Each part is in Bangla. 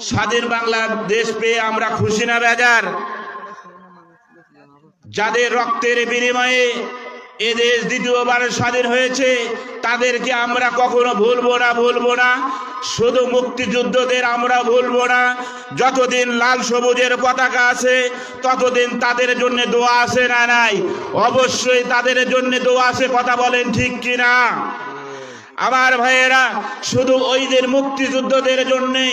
স্বাধীন বাংলাদেশ পেয়ে আমরা খুশি না, বেজার? যাদের রক্তের বিনিময়ে এদেশ দ্বিতীয়বার স্বাধীন হয়েছে, তাদেরকে আমরা কখনো ভুলবো না ভুলবো না। শুধু মুক্তিযুদ্ধদের আমরা ভুলবো না। যতদিন লাল সবুজের পতাকা আছে, ততদিন তাদের জন্য দোয়া আছে না নাই? অবশ্যই তাদের জন্য দোয়া আছে, কথা বলেন ঠিক কিনা? আমার ভাইয়েরা, শুধু ওইদের মুক্তিযুদ্ধদের জন্যে,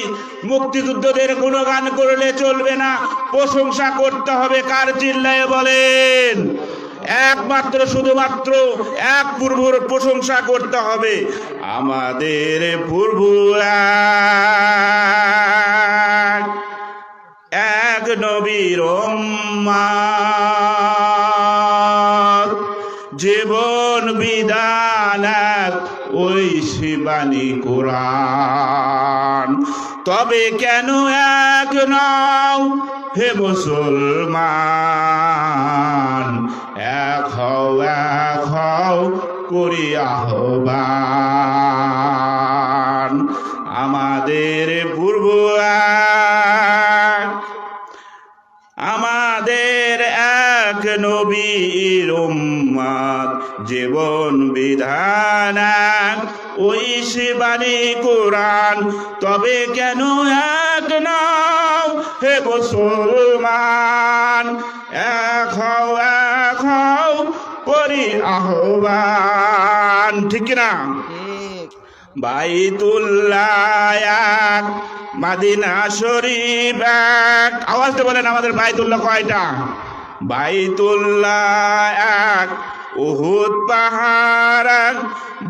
মুক্তিযুদ্ধদের গুণগান করলে চলবে না, প্রশংসা করতে হবে, কার চিল্লায় বলেন? একমাত্র, শুধুমাত্র এক পূর্বর প্রশংসা করতে হবে, আমাদের পূর্ব এক নবীর জীবন এক ওই শিবানী কোরআন। তবে কেন এক নাও হে মুসলমান? এক হও এক হও করি আহ্বান। আমাদের পূর্ব আমাদের এক নবীর উম্মাদ জীবন বিধান ওই শিবানী কোরআন তবে কেন এক নাও হে মুসলমান? এক হও এক হও করি আহ্বান। ঠিক না? বাইতুল্লাহ এক মাদিনা শরীফ এক। আওয়াজটা বলেন আমাদের বাইতুল্লাহ কয়টা? বাইতুল্লাহ এক উহুদ পাহাড় এক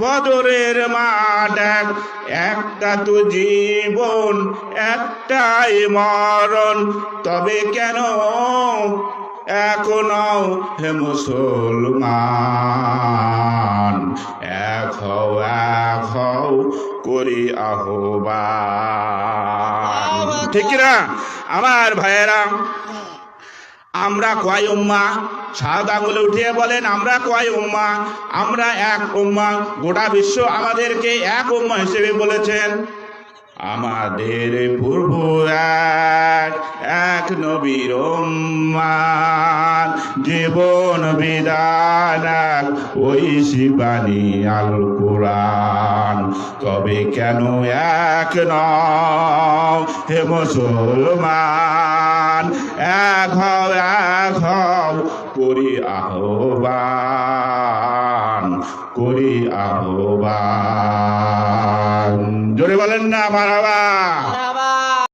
বদরের মাঠ এক একটা তো জীবন একটাই মরণ। তবে কেন এখনও হে মুসলমান এক হও এক হও করি আহ্বান। ঠিক না আমার ভাইয়েরা আমরা কয় উম্মা? সাত আঙুলে উঠিয়ে বলেন, আমরা কয় উম্মা? আমরা এক উম্মা। গোটা বিশ্ব আমাদেরকে এক উম্মা হিসেবে বলেছেন। আমাদের পূর্ব এক এক নবীর জীবন বিধান ওই শিবানী আল কোরআন তবে কেন এক নও হে মুসলমান? হও এক হও করি আহ্বান করি আহ্বান। জোরে বলেন না মারাবা।